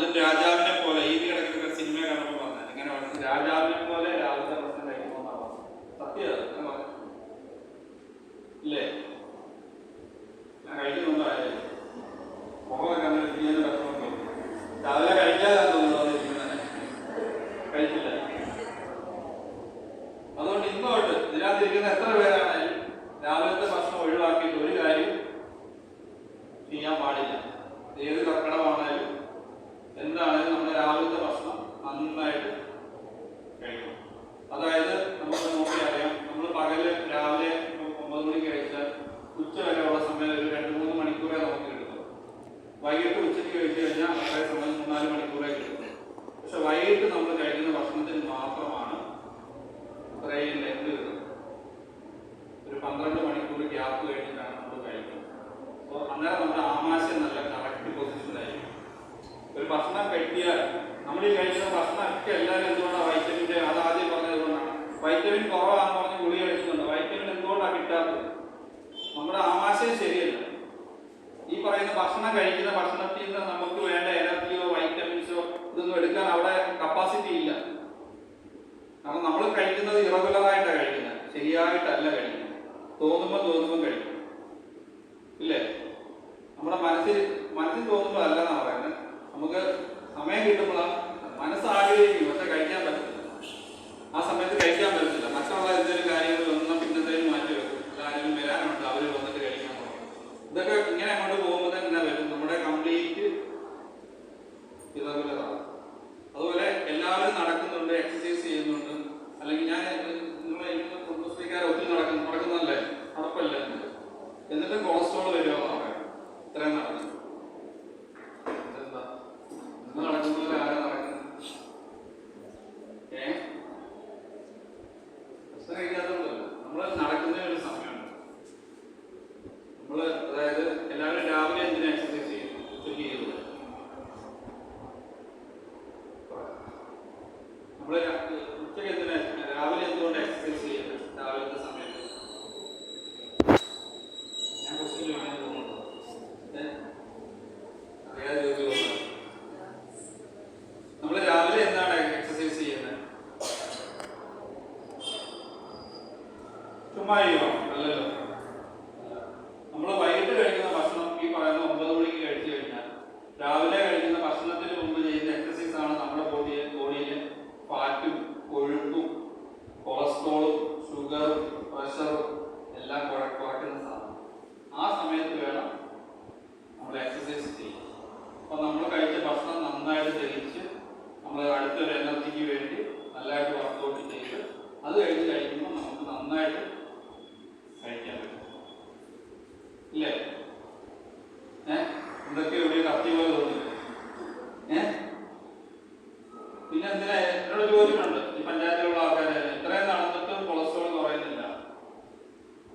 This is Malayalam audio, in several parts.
അത് രാജാവിനെ പോലെ ഈ കിടക്കുന്ന സിനിമ കണ്ടപ്പോൾ പറഞ്ഞത് ഇങ്ങനെ രാജാവിനെ പോലെ രാവിലത്തെ പ്രശ്നം പറഞ്ഞു സത്യം അത്. അങ്ങനെ പറഞ്ഞു. ഇല്ലേ ഞാൻ കഴിക്കുന്നുണ്ടോ ആരെയും? മുഖമൊക്കെ അങ്ങനെ ചെയ്യുന്ന ഭക്ഷണമൊക്കെ രാവിലെ കഴിക്കാതെ തോന്നുന്നു കഴിച്ചില്ല അതുകൊണ്ട് ഇന്നോട്ട് ഇതിനകത്തിരിക്കുന്ന എത്ര പേരാണെങ്കിലും രാവിലത്തെ ഭക്ഷണം ഒഴിവാക്കിയിട്ട് ഒരു കാര്യം ചെയ്യാൻ പാടില്ല ഏത് കർക്കടമാണേലും എന്താണേലും നമ്മുടെ രാവിലത്തെ ഭക്ഷണം നന്നായിട്ട് കഴിക്കണം അതായത് നമുക്ക് നോക്കി അറിയാം നമ്മൾ പകൽ രാവിലെ ഒമ്പത് മണിക്ക് കഴിച്ചാൽ ഉച്ച വരെയുള്ള സമയം ഒരു രണ്ട് മൂന്ന് മണിക്കൂറേ നമുക്ക് കിട്ടും വൈകിട്ട് ഉച്ചയ്ക്ക് കഴിച്ചു കഴിഞ്ഞാൽ അത്രയും സമയം മൂന്നാൽ മണിക്കൂറേ കിട്ടും. പക്ഷെ വൈകിട്ട് നമ്മൾ കഴിക്കുന്ന ഭക്ഷണത്തിന് മാത്രമാണ് ബ്രെയിൻ ലെങ്ത് കിട്ടുന്നത്. ഒരു പന്ത്രണ്ട് മണിക്കൂർ ഗ്യാപ്പ് കഴിഞ്ഞിട്ടാണ് നമ്മൾ കഴിക്കുന്നത്. അപ്പോൾ അന്നേരം നമ്മുടെ ആമാശയം നല്ല കറക്റ്റ് പൊസിഷനിലായിരിക്കും ഒരു ഭക്ഷണം കഴിക്കിയാൽ നമ്മൾ ഈ കഴിക്കുന്ന ഭക്ഷണമൊക്കെ എല്ലാവരും എന്തുകൊണ്ടാണ് വൈറ്റമിന്റെ അത് ആദ്യം പറഞ്ഞതുകൊണ്ടാണ് വൈറ്റമിൻ കുറവാണെന്ന് പറഞ്ഞ് ഗുളി കഴിക്കുന്നുണ്ട് വൈറ്റമിൻ എന്തുകൊണ്ടാണ് കിട്ടാത്തത്? നമ്മുടെ ആമാശയം ശരിയല്ല. പറയുന്ന ഭക്ഷണം കഴിക്കുന്ന ഭക്ഷണത്തിൽ നിന്ന് നമുക്ക് വേണ്ട എനർജിയോ വൈറ്റമിൻസോ ഇതൊന്നും എടുക്കാൻ അവിടെ കപ്പാസിറ്റി ഇല്ല. കാരണം നമ്മൾ കഴിക്കുന്നത് ഇറഗുലറായിട്ടാണ് കഴിക്കുന്നത്. ശരിയായിട്ടല്ല കഴിക്കുന്നത്. തോന്നുമ്പോൾ തോന്നുമ്പോൾ കഴിക്കും. ഇല്ലേ? നമ്മുടെ മനസ്സിൽ മനസ്സിൽ തോന്നുമ്പോൾ അല്ല എന്നാ പറയുന്നത് നമുക്ക് സമയം കിട്ടുമ്പോഴാണ് മനസ്സ് ആഗ്രഹിക്കും പക്ഷെ കഴിക്കാൻ പറ്റത്തില്ല ആ സമയത്ത് കഴിക്കാൻ പറ്റത്തില്ല മറ്റുള്ള എന്തെങ്കിലും കാര്യങ്ങളിലൊന്നും പിന്നത്തേലും മാറ്റി വെക്കും ആരെങ്കിലും വരാനുണ്ട് അവർ വന്നിട്ട് കഴിക്കാൻ തുടങ്ങും ഇതൊക്കെ ഇങ്ങനെ അങ്ങോട്ട് പോകുമ്പോൾ തന്നെ വരും നമ്മുടെ കംപ്ലീറ്റ് ഇറഗുലറാണ് അതുപോലെ എല്ലാവരും നടക്കുന്നുണ്ട് എക്സസൈസ് ചെയ്യുന്നുണ്ട് അല്ലെങ്കിൽ ഞാൻ നിങ്ങളെ കുടുംബശ്രീക്കാരെ ഒത്തിരി നടക്കുന്നു നടക്കുന്നതല്ലേ നടപ്പല്ലേ എന്നിട്ട് കൊളസ്ട്രോൾ വരുമോ പറയാം ഇത്രയും നടക്കുന്നു ഇതെന്താ ഇന്ന് നടക്കുന്നതിൽ ആരാ നടക്കുന്നത് ഏ ഭക്ഷണം കഴിക്കാത്തതുകൊണ്ടല്ല നമ്മൾ നടക്കുന്നതിന് ഒരു സമയമുണ്ട് നമ്മൾ അതായത് എല്ലാവരും രാവിലെ എന്തിനാ എക്സസൈസ് ചെയ്യും ഉച്ചയ്ക്ക് ചെയ്തു നമ്മൾ ഉച്ചയ്ക്ക് എന്തിനാ രാവിലെ എന്തുകൊണ്ട് എക്സസൈസ് ചെയ്യുന്നത് രാവിലത്തെ സമയത്ത് ഞാൻ ക്വസ്റ്റ്യൻ ചോദിക്കാൻ തോന്നുന്നു ഏ? അറിയാതെ ചോദിച്ചു പോകുന്നത് നമ്മൾ രാവിലെ എന്താണ് എക്സസൈസ് ചെയ്യുന്നത് ചുമ്മാ ചെയ്യുമോ അല്ലല്ലോ നമ്മൾ വൈകിട്ട് കഴിക്കുന്ന ഭക്ഷണം ഈ പറയുന്ന ഒമ്പത് മണിക്ക് കഴിച്ചു കഴിഞ്ഞാൽ രാവിലെ കഴിക്കുന്ന ഭക്ഷണത്തിന് മുമ്പ് ചെയ്യുന്ന എക്സസൈസ് ആണ് നമ്മുടെ ബോഡിയെ ബോഡിയിൽ ഫാറ്റും കൊഴുപ്പും കൊളസ്ട്രോളും ഷുഗറും പ്രഷറും എല്ലാം കുറ- കുറയ്ക്കുന്ന സാധനം ആ സമയത്ത് വേണം നമ്മൾ എക്സസൈസ് ചെയ്യാൻ അപ്പോൾ നമ്മൾ കഴിച്ച ഭക്ഷണം നന്നായിട്ട് ദഹിച്ച് നമ്മൾ അടുത്തൊരു എനർജിക്ക് വേണ്ടി നല്ലതായിട്ട് വർക്കൗട്ട് ചെയ്ത് അത് കഴിഞ്ഞ് കഴിക്കുമ്പോൾ നമുക്ക് നന്നായിട്ട് കഴിക്കാൻ പറ്റും ഇല്ലേ ഏ എന്തൊക്കെ ഒരു കത്തി പോലെ തോന്നില്ലേ ഏ പിന്നെ എന്തിനാ എന്നോട് ചോദ്യമുണ്ട് ഈ പഞ്ചായത്തിലുള്ള ആൾക്കാരെ ഇത്രയും നടന്നിട്ടും കൊളസ്ട്രോൾ കുറയുന്നില്ല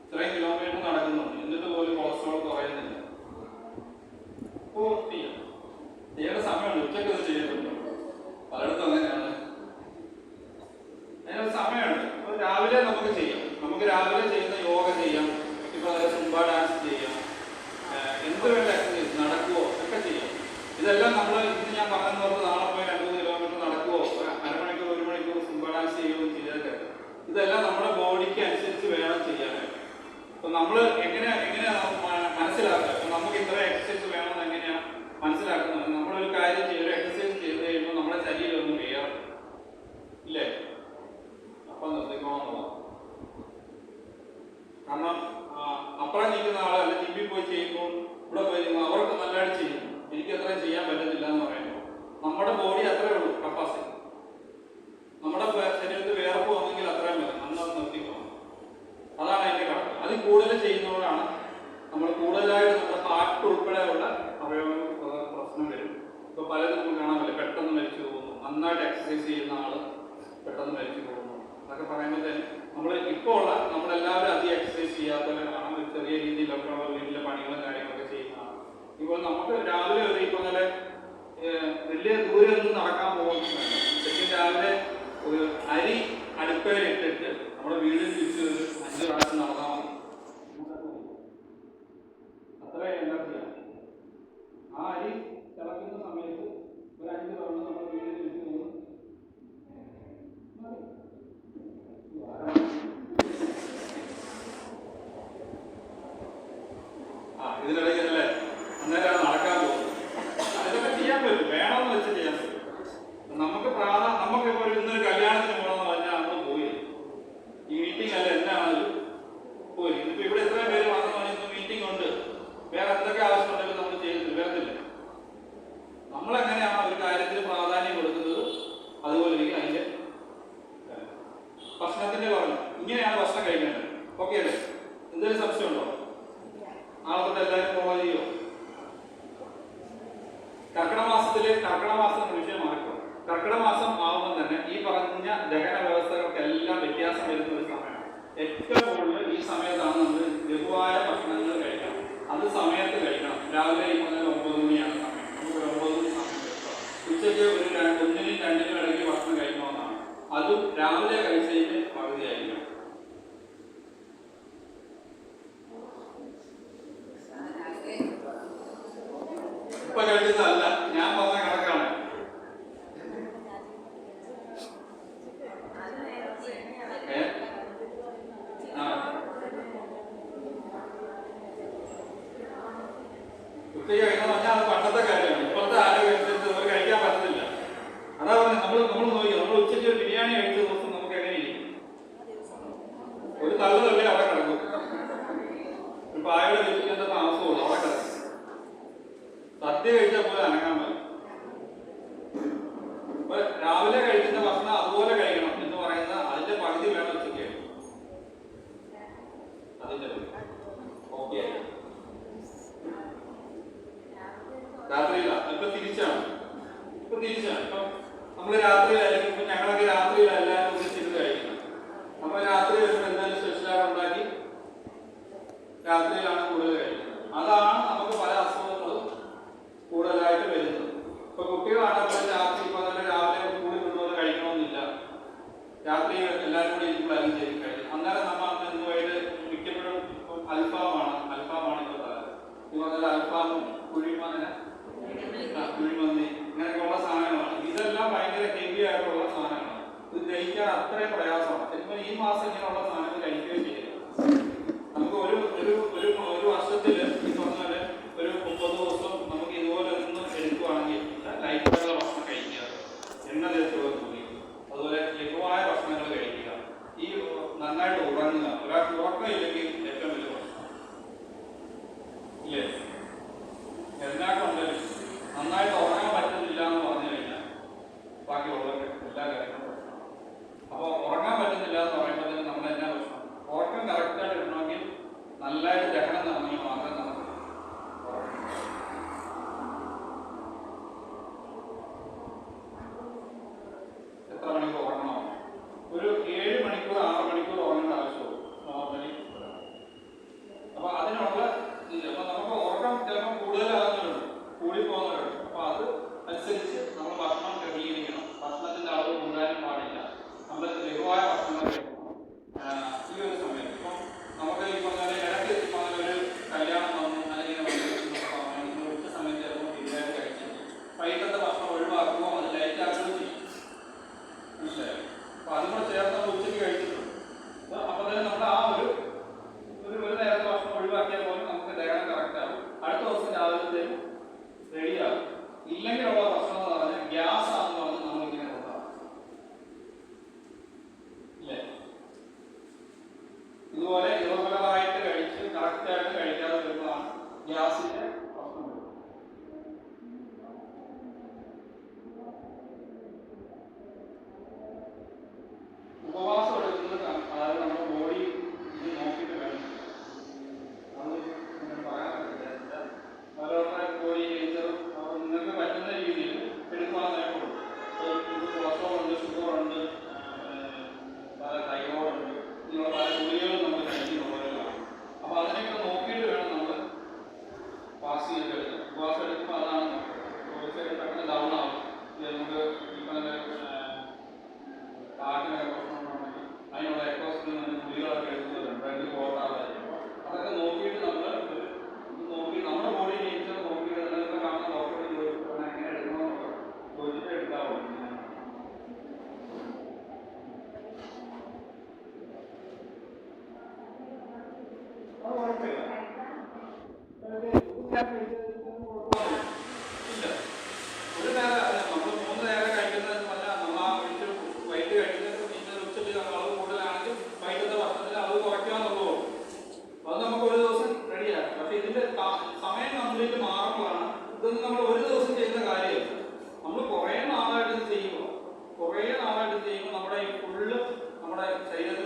ഇത്രയും കിലോമീറ്റർ നടക്കുന്നുണ്ട് എന്നിട്ട് പോലും കൊളസ്ട്രോൾ കുറയുന്നില്ല ഓ ചെയ്യാം ചെയ്യേണ്ട സമയമുണ്ട് ഉച്ചയ്ക്ക് ഇത് ചെയ്യുന്നുണ്ട് പലയിടത്തും അങ്ങനെയാണ് അതിനൊരു സമയമുണ്ട് അപ്പോൾ രാവിലെ നമുക്ക് ചെയ്യാം നമുക്ക് രാവിലെ ചെയ്യുന്ന യോഗ ചെയ്യാം ഇപ്പോൾ അതായത് സുംബ ഡാൻസ് ചെയ്യാം ഏഹ് എന്ത് വേണ്ട എക്സസൈസ് നടക്കുവോ ഒക്കെ ചെയ്യാം ഇതെല്ലാം നമ്മൾ ഇന്ന് ഞാൻ പറഞ്ഞു പോലെ നാളെ പോയി രണ്ട് മൂന്ന് കിലോമീറ്റർ നടക്കുവോ? ഒരു അരമണിക്കൂർ ഒരു മണിക്കൂർ സുംബ ഡാൻസ് ചെയ്യുകയോ ചെയ്തൊക്കെ ഇതെല്ലാം നമ്മുടെ ബോഡിക്ക് അനുസരിച്ച് വേണം ചെയ്യാനായിട്ട് അപ്പൊ നമ്മൾ എങ്ങനെ എങ്ങനെയാണ് മനസ്സിലാക്കുക? നമുക്ക് ഇത്ര എക്സസൈസ് വേണമെന്ന് എങ്ങനെയാണ് മനസ്സിലാക്കുന്നത്? നമ്മളൊരു കാര്യം ചെയ്ത് എക്സസൈസ് ചെയ്ത് കഴിയുമ്പോൾ നമ്മുടെ ശരീരം ഒന്ന് വേറെ. ഇല്ലേ? അപ്പൊ നിർത്തിക്കോണമെന്നുള്ളത് കാരണം അപ്പുറം നിൽക്കുന്ന ആളല്ല അല്ല ജിമ്മിൽ പോയി ചെയ്യുമ്പോൾ ഇവിടെ പോയി അവർക്ക് നല്ലതായിട്ട് ചെയ്യും. എനിക്ക് അത്രയും ചെയ്യാൻ പറ്റത്തില്ല എന്ന് പറയുമ്പോൾ നമ്മുടെ ബോഡി അത്രേ ഉള്ളൂ കപ്പാസിറ്റി നമ്മുടെ ശരീരത്തിൽ വേർപ്പ് വന്നെങ്കിൽ അത്രയും വരും നന്നായി നിർത്തിക്കണം അതാണ് അതിന്റെ കണക്ക്. അതിൽ കൂടുതൽ ചെയ്യുന്നവരാണ്. നമ്മൾ കൂടുതലായിട്ട് നമ്മുടെ ഹാർട്ട് ഉൾപ്പെടെയുള്ള അവയവങ്ങൾ പ്ര- പ്രശ്നം വരും. ഇപ്പൊ പലരും നമുക്ക് കാണാൻ പറ്റില്ല പെട്ടെന്ന് മരിച്ചു പോകുന്നു. നന്നായിട്ട് എക്സസൈസ് ചെയ്യുന്ന ആൾ പെട്ടെന്ന് മരിച്ചു പോകുന്നു. അതൊക്കെ പറയുമ്പോൾ തന്നെ നമ്മൾ ഇപ്പോൾ ഉള്ള നമ്മളെല്ലാവരും അധികം എക്സസൈസ് ചെയ്യാത്തവരെ കാണാം ഒരു ചെറിയ രീതിയിലൊക്കെ ഉള്ള വീട്ടിലെ പണികളും ചെയ്യുന്നതാണ് ഇപ്പോൾ നമുക്ക് രാവിലെ ഒരു ഈ നല്ല വലിയ ദൂരമൊന്നും നടക്കാൻ പോകുന്നില്ല ശരിക്കും രാവിലെ ഒരു അരി അടുപ്പയിൽ ഇട്ടിട്ട് നമ്മുടെ വീടിന് ചുറ്റും ഒരു അഞ്ച് പ്രാവശ്യം നടന്നാൽ ഉച്ചയ്ക്ക് ഒരു ഒന്നിനും രണ്ടിനും ഇടയ്ക്ക് ഭക്ഷണം കഴിക്കണമെന്നാണ്. അതും രാവിലെ കഴിച്ചതിന്റെ പകുതിയായിരിക്കണം. രാവിലെ കഴിക്കുന്ന ഭക്ഷണം അതുപോലെ കഴിക്കണം. ആയിട്ടുള്ള സാധനമാണ് ഇത് ഗ്രഹിക്കാൻ അത്രയും പ്രയാസമാണ്. ഈ മാസം ഇങ്ങനെയുള്ള സാധനം शरीर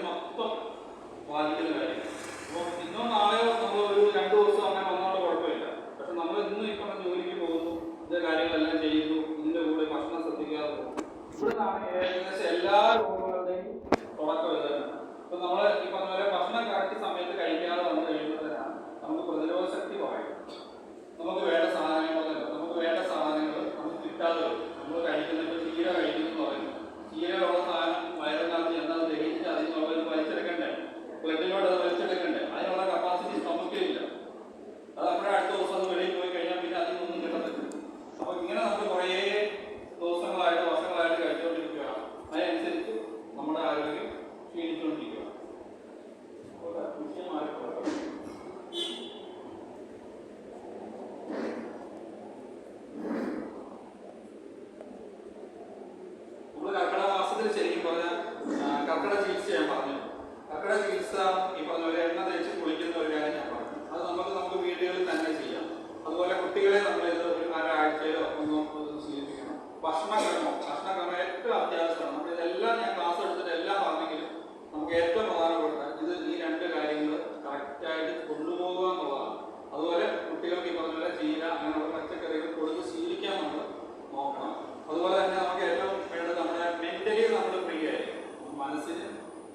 മനസ്സിന്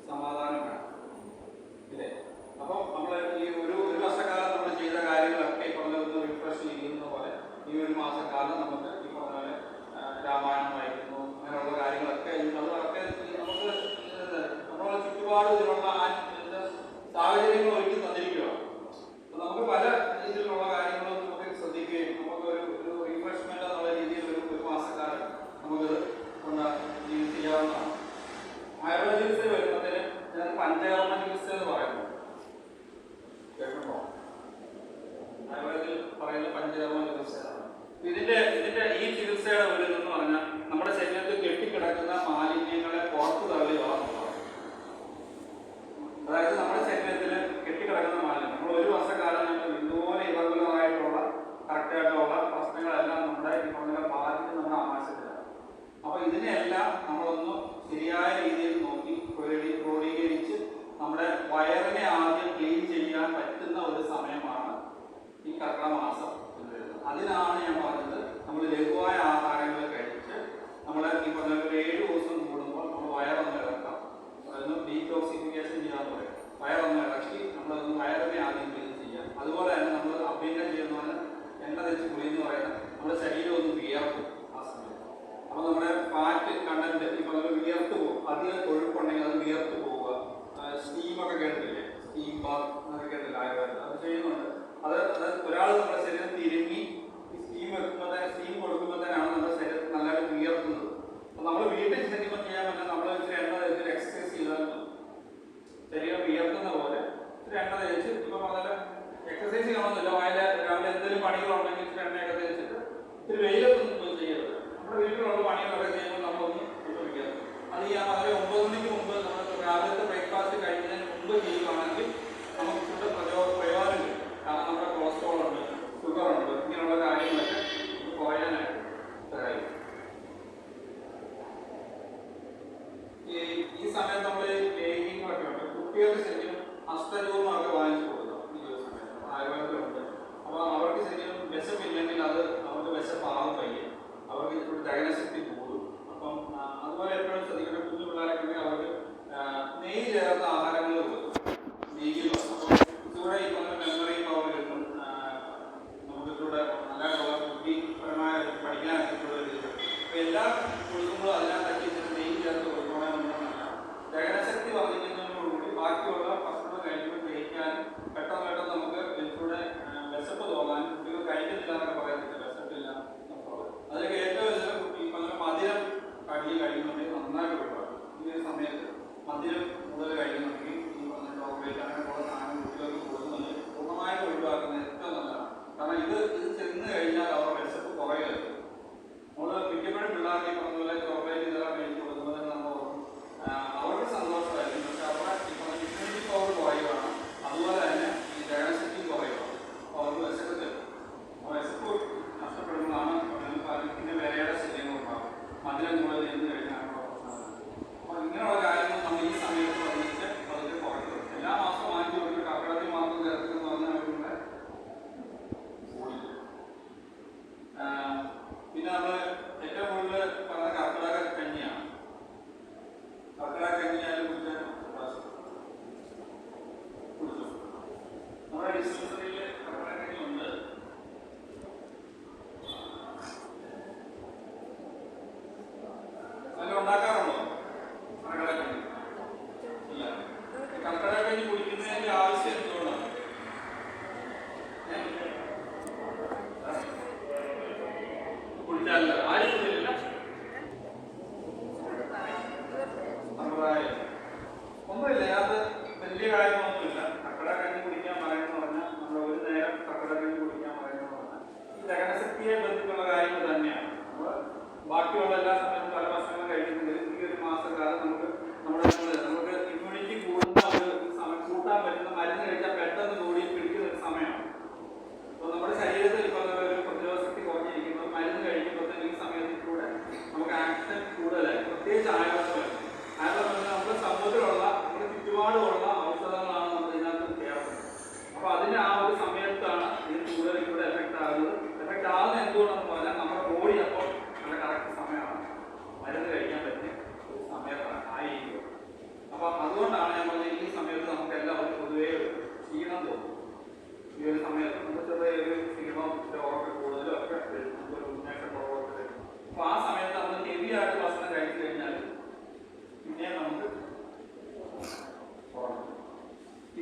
സമാധാനം വേണം ഇല്ലേ? അപ്പം നമ്മൾ ഈ ഒരു ഒരു വർഷക്കാലം നമ്മൾ ചെയ്ത കാര്യങ്ങളൊക്കെ പറഞ്ഞ റിഫ്രഷ് ചെയ്യുന്ന പോലെ ഈ ഒരു മാസക്കാലം നമുക്ക് ലളിതമായ ആഹാരങ്ങൾ കഴിച്ച് നമ്മൾ ഈ പറഞ്ഞ ഒരു ഏഴ് ദിവസം കൂടുമ്പോൾ നമ്മൾ വയറൊന്ന് ഇറക്കാം അതൊന്ന് ഡീറ്റോക്സിഫിക്കേഷൻ ചെയ്യാന്ന് പറയും. വയറൊന്ന് ഇറക്കി നമ്മളതൊന്ന് വയറിനെ ആദ്യം ക്ലീൻ ചെയ്യാം. അതുപോലെ തന്നെ നമ്മൾ അഭ്യന്തരം ചെയ്യുന്ന പോലെ എണ്ണ തെച്ച് കുളി എന്ന് പറയുന്നത് നമ്മുടെ ശരീരം ഒന്ന് വിയർക്കും ആ സമയത്ത്. അപ്പോൾ നമ്മുടെ ഫാറ്റ് കണ്ടന്റ് ഈ പറഞ്ഞ വിയർത്ത് പോകും. അധികം കൊഴുപ്പുണ്ടെങ്കിൽ അത് വിയർത്ത് പോവുക. സ്റ്റീമൊക്കെ കേട്ടില്ലേ സ്റ്റീം ബാത്ത് അതൊക്കെ കേട്ടില്ല ആയുർവേദം അത് ചെയ്യുന്നുണ്ട്. അത് ഒരാൾ നമ്മുടെ ശരീരം തീരെ നമ്മൾ വീട്ടിൽ ചെല്ലുമ്പോൾ ചെയ്യാൻ പറ്റും നമ്മൾ ഇച്ചിരി എണ്ണ തേച്ച് എക്സസൈസ് ചെയ്താൽ ശരീരം വിയർക്കുന്ന പോലെ ഇച്ചിരി എണ്ണ തേച്ച് ഇപ്പൊ പറഞ്ഞാൽ എക്സസൈസ് ചെയ്യണമെന്നില്ല. വയലെ രാവിലെ എന്തെങ്കിലും പണികളുണ്ടെങ്കിൽ ഇച്ചിരി എണ്ണയൊക്കെ തേച്ചിട്ട് ഇച്ചിരി വെയിലത്തൊന്നും പോയി ചെയ്യരുത്. നമ്മുടെ വീട്ടിലുള്ള പണികളൊക്കെ ചെയ്യുമ്പോൾ നമ്മളൊന്നും ഉപയോഗിക്കാം അത് ഞാൻ പറഞ്ഞ ഒമ്പത് മണിക്ക് മുമ്പ് നമ്മൾ രാവിലത്തെ ബ്രേക്ക്ഫാസ്റ്റ് കഴിക്കുന്നതിന് മുമ്പ് ചെയ്യുകയാണെങ്കിൽ നമുക്ക് ഫുഡ് പ്രയോ പ്രയോജനം കിട്ടും. കാരണം നമ്മുടെ കൊളസ്ട്രോൾ ഉണ്ട് ഷുഗർ ഉണ്ട് ഇങ്ങനെയുള്ള കാര്യങ്ങളൊക്കെ കുറയാനായിട്ട് സഹായിക്കും. ഈ സമയത്ത് നമ്മൾ ലേയിങ് ഒക്കെ ഉണ്ട്. കുട്ടികളുടെ ശരിക്കും ഹസ്തരൂപമൊക്കെ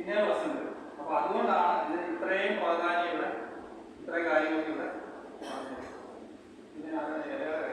പിന്നെ പ്രശ്നം വരും അപ്പൊ അതുകൊണ്ടാണ് ഇതിന് ഇത്രയും പ്രാധാന്യം ഇവിടെ ഇത്ര കാര്യങ്ങൾ ഇവിടെ പിന്നെ അത് ഇലകളെ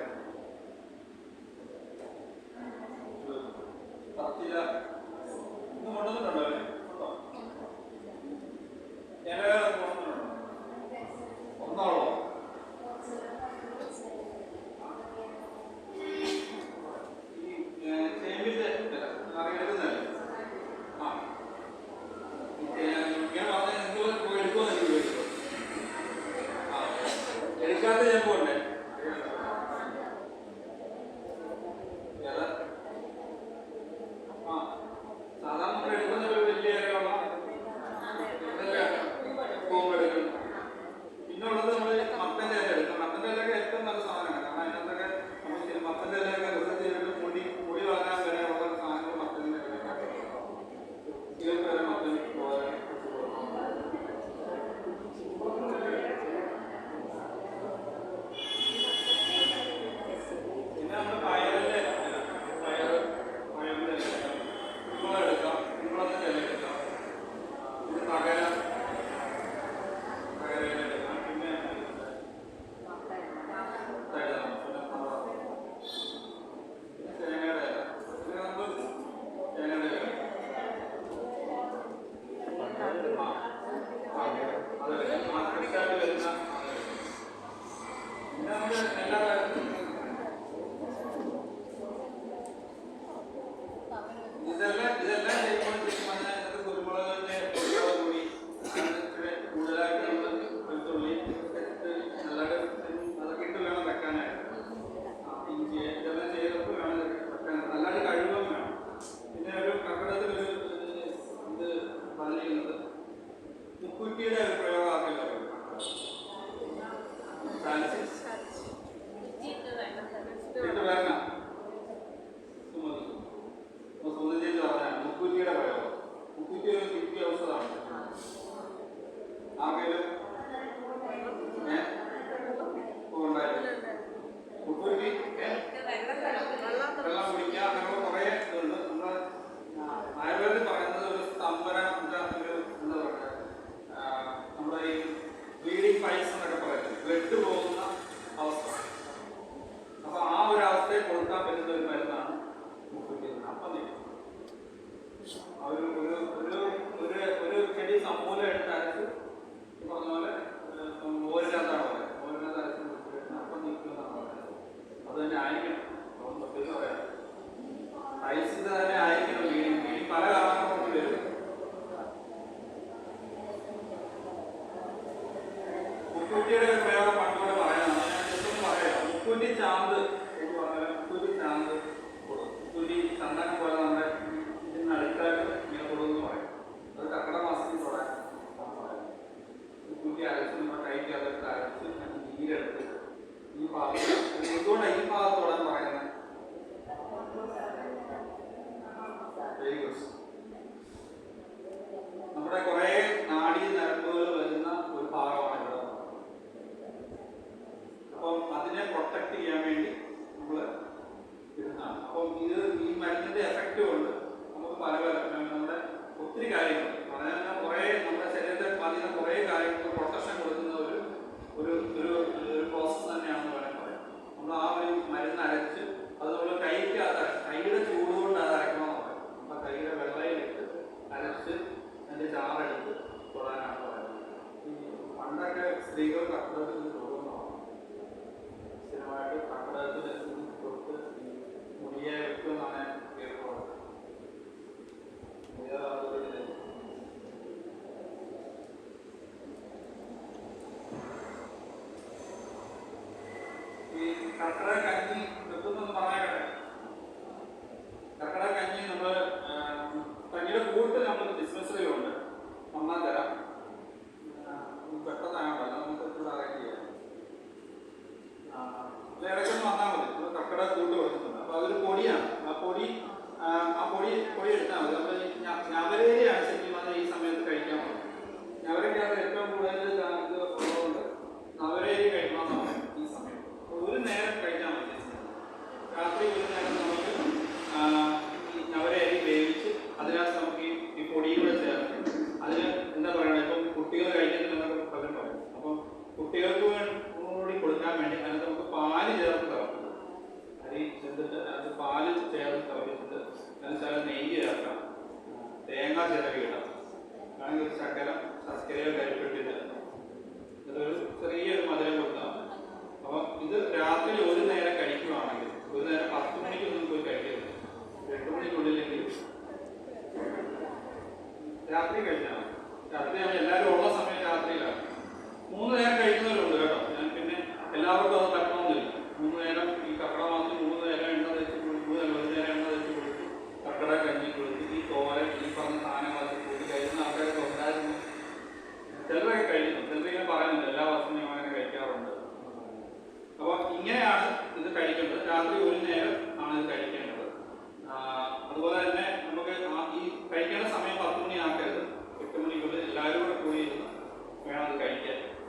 മുക്കൂറ്റിയുടെ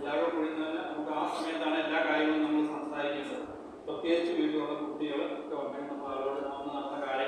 എല്ലാവരും ഒഴിഞ്ഞാൽ നമുക്ക് ആ സമയത്താണ് എല്ലാ കാര്യങ്ങളും നമ്മൾ സംസാരിക്കേണ്ടത്. പ്രത്യേകിച്ച് വീട്ടിലുള്ള കുട്ടികൾ ഒക്കെ ഉണ്ടായിരുന്ന ആലോചന നടന്ന കാര്യം